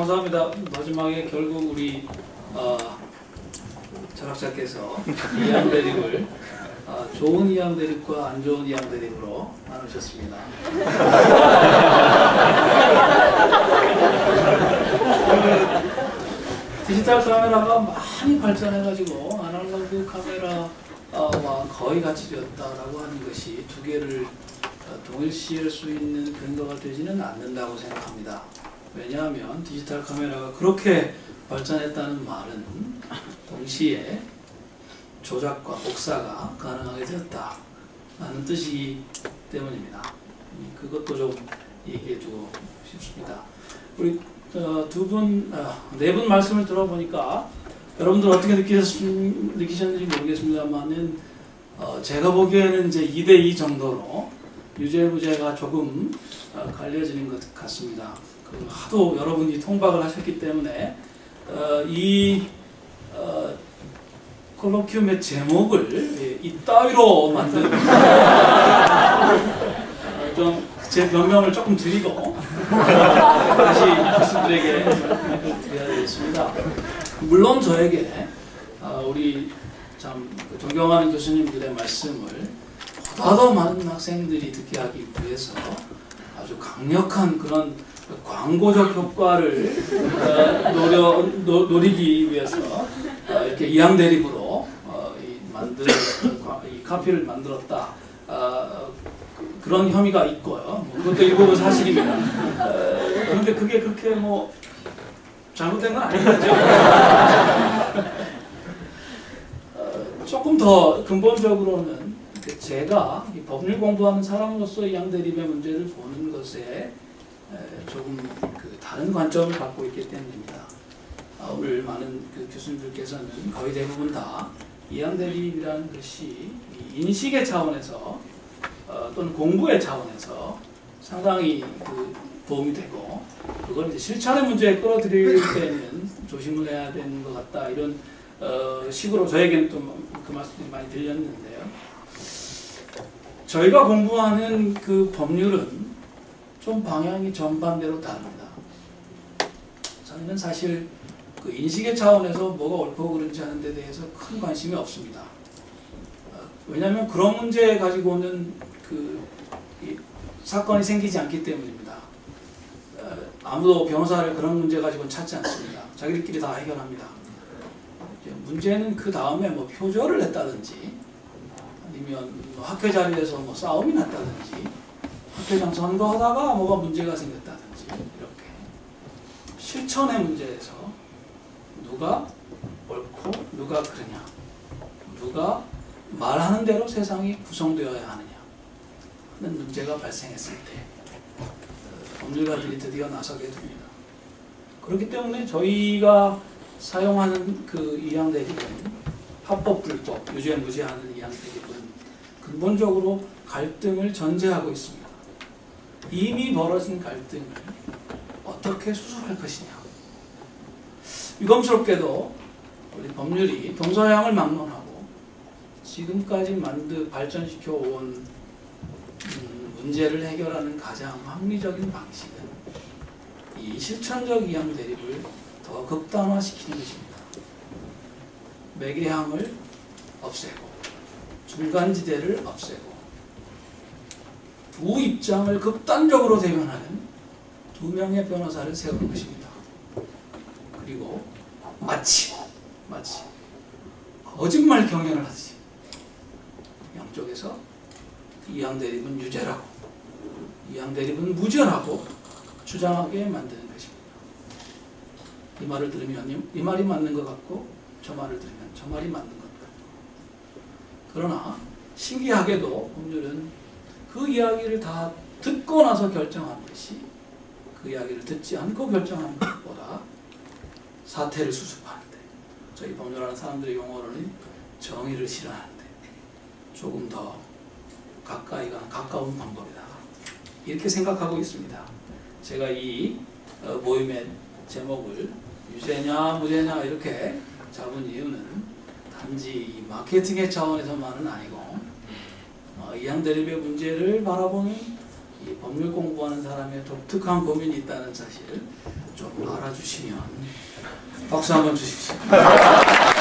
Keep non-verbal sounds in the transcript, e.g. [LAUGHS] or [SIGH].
감사합니다. 마지막에 결국 우리 어, 철학자께서 이양 대립을 어, 좋은 이양 대립과 안 좋은 이양 대립으로 나누셨습니다. [LAUGHS] 디지털 카메라가 많이 발전해가지고 아날로그 카메라와 거의 같이 되었다라고 하는 것이 두 개를 어, 동일시할 수 있는 근거가 되지는 않는다고 생각합니다. 왜냐하면 디지털 카메라가 그렇게 발전했다는 말은 동시에 조작과 복사가 가능하게 되었다 라는 뜻이기 때문입니다. 그것도 좀 얘기해주고 싶습니다. 우리 어, 두 분, 네분 말씀을 들어보니까 여러분들 어떻게 느끼셨, 느끼셨는지 모르겠습니다만은 어, 제가 보기에는 이제 2대2 정도로 유죄무죄가 조금 어, 갈려지는 것 같습니다. 그 하도 여러분이 통박을 하셨기 때문에 어, 이 어, 콜로키움의 제목을 예, 이따위로 만든 어, 좀제 변명을 조금 드리고 다시 교수들에게 드려야 되겠습니다. 물론 저에게 어, 우리 참 존경하는 교수님들의 말씀을 보다 더 많은 학생들이 듣게 하기 위해서 아주 강력한 그런 광고적 효과를 어, 노려, 노, 노리기 위해서 어, 이렇게 이양 대립으로 어, 이 만든 이 카피를 만들었다. 그런 혐의가 있고요. 뭐 그것도 일부분 사실입니다. 어, 그런데 그게 그렇게 뭐 잘못된 건 아니겠죠. 어, 조금 더 근본적으로는 제가 법률 공부하는 사람으로서 이양 대립의 문제를 보는 것에 조금 그 다른 관점을 갖고 있기 때문입니다. 아, 오늘 많은 그 교수님들께서는 거의 대부분 다 이양 대립이라는 것이 인식의 차원에서 어, 또는 공부의 차원에서 상당히 그 도움이 되고 그걸 이제 실천의 문제에 끌어들일 때는 조심을 해야 되는 것 같다 이런 어, 식으로 저에게는 또 그 말씀들이 많이 들렸는데요. 저희가 공부하는 그 법률은 좀 방향이 전반대로 다릅니다. 저희는 사실 그 인식의 차원에서 뭐가 옳고 그른지 하는 데 대해서 큰 관심이 없습니다. 어, 왜냐하면 그런 문제 가지고는 그 사건이 생기지 않기 때문입니다. 어, 아무도 변호사를 그런 문제 가지고 찾지 않습니다. 자기들끼리 다 해결합니다. 문제는 그 다음에 뭐 표절을 했다든지 아니면 뭐 학회 자리에서 뭐 싸움이 났다든지 학회장 선거하다가 뭐가 문제가 생겼다든지 이렇게 실천의 문제에서 누가 옳고 누가 그러냐 누가 말하는 대로 세상이 구성되어야 하느냐 하는 문제가 발생했을 때 법률가들이 드디어 나서게 됩니다. 그렇기 때문에 저희가 사용하는 그 이양 대립은 합법 불법 유죄 무죄하는 이양 대립은 근본적으로 갈등을 전제하고 있습니다. 이미 벌어진 갈등을 어떻게 수습할 것이냐. 유감스럽게도 우리 법률이 동서양을 막론하고 지금까지 만드 발전시켜 온 음, 문제를 해결하는 가장 합리적인 방식은 이 실천적 이양 대립을 더 극단화시키는 것입니다. 매개항을 없애고 중간지대를 없애고 두 입장을 극단적으로 대변하는 두 명의 변호사를 세우는 것입니다. 그리고 마치 마치 거짓말 경연을 하듯이 양쪽에서 이양 대립은 유죄라고 이양 대립은 무죄라고 주장하게 만드는 것입니다. 이 말을 들으면 이 말이 맞는 것 같고 저 말을 들으면 저 말이 맞는 것 같고 그러나 신기하게도 법률은 그 이야기를 다 듣고 나서 결정한 것이 그 이야기를 듣지 않고 결정하는 것보다 사태를 수습하는데 저희 법률하는 사람들의 용어로는 정의를 실현하는데 조금 더 가까이가 가까운 방법이다 이렇게 생각하고 있습니다. 제가 이 어, 모임의 제목을 유죄냐 무죄냐 이렇게 잡은 이유는 단지 마케팅의 차원에서만은 아니고 어, 이양 대립의 문제를 바라보는 이 법률 공부하는 사람의 독특한 고민이 있다는 사실 좀 알아주시면 박수 한번 주십시오. [LAUGHS]